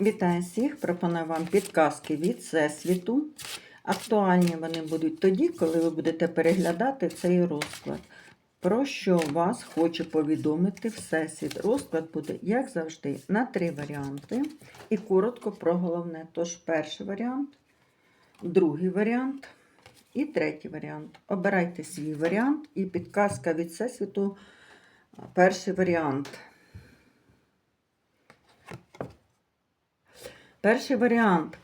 Вітаю всіх! Пропоную вам підказки від Всесвіту. Актуальні вони будуть тоді, коли ви будете переглядати цей розклад. Про що вас хоче повідомити Всесвіт. Розклад буде, як завжди, на три варіанти. І коротко про головне. Тож, перший варіант, другий варіант і третій варіант. Обирайте свій варіант і підказка від Всесвіту. Перший варіант. Перший варіант.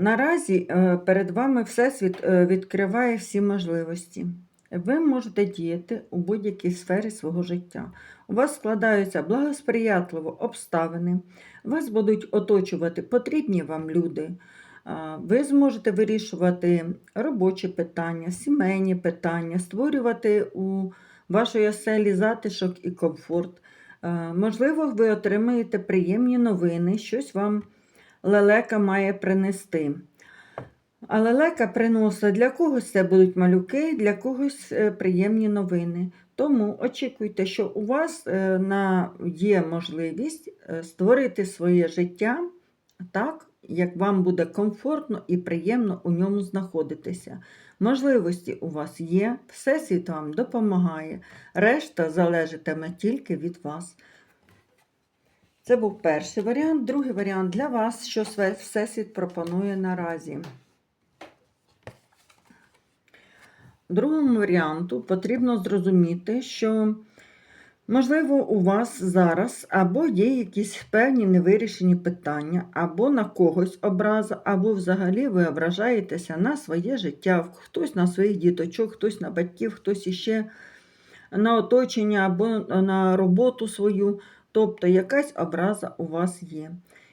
Наразі е, перед вами Всесвіт е, відкриває всі можливості. Ви можете діяти у будь-якій сфері свого життя. У вас складаються благосприятливо обставини, вас будуть оточувати потрібні вам люди. Ви зможете вирішувати робочі питання, сімейні питання, створювати у вашої оселі затишок і комфорт. Е, Можливо, ви отримаєте приємні новини, щось вам лелека має принести. А лелека приносить для когось це будуть малюки, для когось е, приємні новини. Тому очікуйте, що у вас е, є можливість е, створити своє життя так, як вам буде комфортно і приємно у ньому знаходитися. Можливості у вас є, Всесвіт вам допомагає, решта залежатиме тільки від вас. Це був перший варіант. Другий варіант для вас, що Всесвіт пропонує наразі. Другому варіанту потрібно зрозуміти, що, можливо, у вас зараз або є якісь певні невирішені питання, або на когось образа, або взагалі ви ображаєтеся на своє життя, хтось на своїх діточок, хтось на батьків, хтось іще на оточення або на роботу свою. Тобто якась образа у вас є.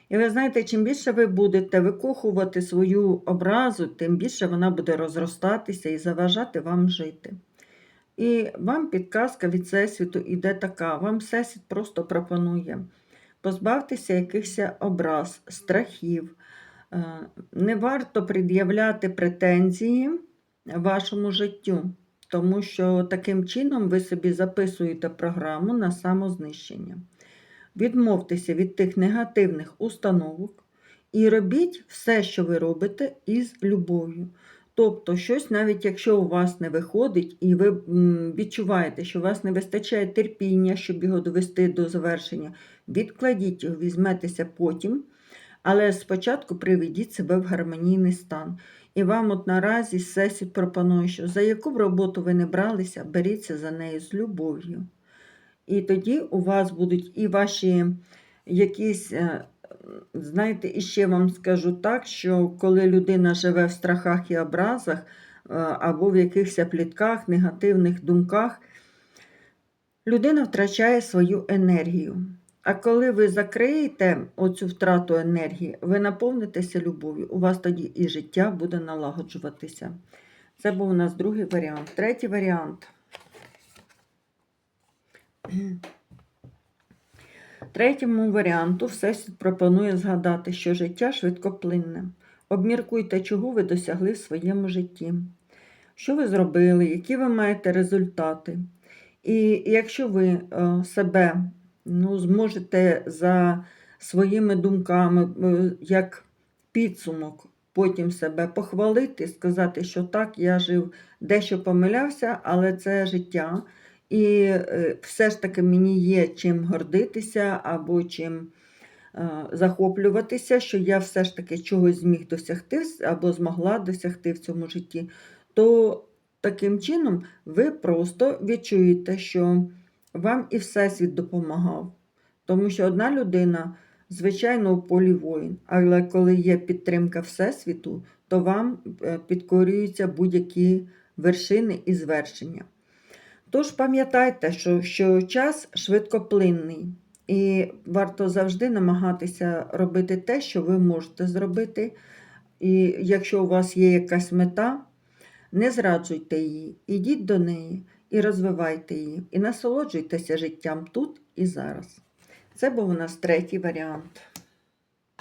І ви знаєте, чим більше ви будете викохувати свою образу, тим більше вона буде розростатися і заважати вам жити. І вам підказка від Всесвіту іде така: вам Всесвіт просто пропонує позбавтеся якихось образ, страхів. Е, Не варто пред'являти претензії вашому життю, тому що таким чином ви собі записуєте програму на самознищення. Відмовтеся від тих негативних установок і робіть все, що ви робите, із любов'ю. Тобто, щось, навіть якщо у вас не виходить, і ви відчуваєте, що у вас не вистачає терпіння, щоб його довести до завершення, відкладіть його, візьметеся потім, але спочатку приведіть себе в гармонійний стан. І вам от наразі сесід пропонує, що за яку б роботу ви не бралися, беріться за нею з любов'ю. І тоді у вас будуть і ваші якісь, е, знаєте, і ще вам скажу так, що коли людина живе в страхах і образах, е, або в якихось плітках, негативних думках, людина втрачає свою енергію. А коли ви закриєте оцю втрату енергії, ви наповнитеся любов'ю, у вас тоді і життя буде налагоджуватися. Це був у нас другий варіант. Третій варіант. Третьому варіанту Всесвіт пропонує згадати, що життя швидкоплинне. Обміркуйте, чого ви досягли в своєму житті, що ви зробили, які ви маєте результати. І якщо ви е, себе ну, зможете за своїми думками, е, як підсумок, потім себе похвалити, сказати, що так, я жив, дещо помилявся, але це життя. І е, все ж таки мені є чим гордитися або чим е, захоплюватися, що я все ж таки чогось зміг досягти або змогла досягти в цьому житті, то таким чином ви просто відчуєте, що вам і Всесвіт допомагав. Тому що одна людина, звичайно, у полі воїн, але коли є підтримка Всесвіту, то вам е, підкорюються будь-які вершини і звершення. Тож пам'ятайте, що, що час швидкоплинний, і варто завжди намагатися робити те, що ви можете зробити. І якщо у вас є якась мета, не зраджуйте її, ідіть до неї і розвивайте її, і насолоджуйтеся життям тут і зараз. Це був у нас третій варіант.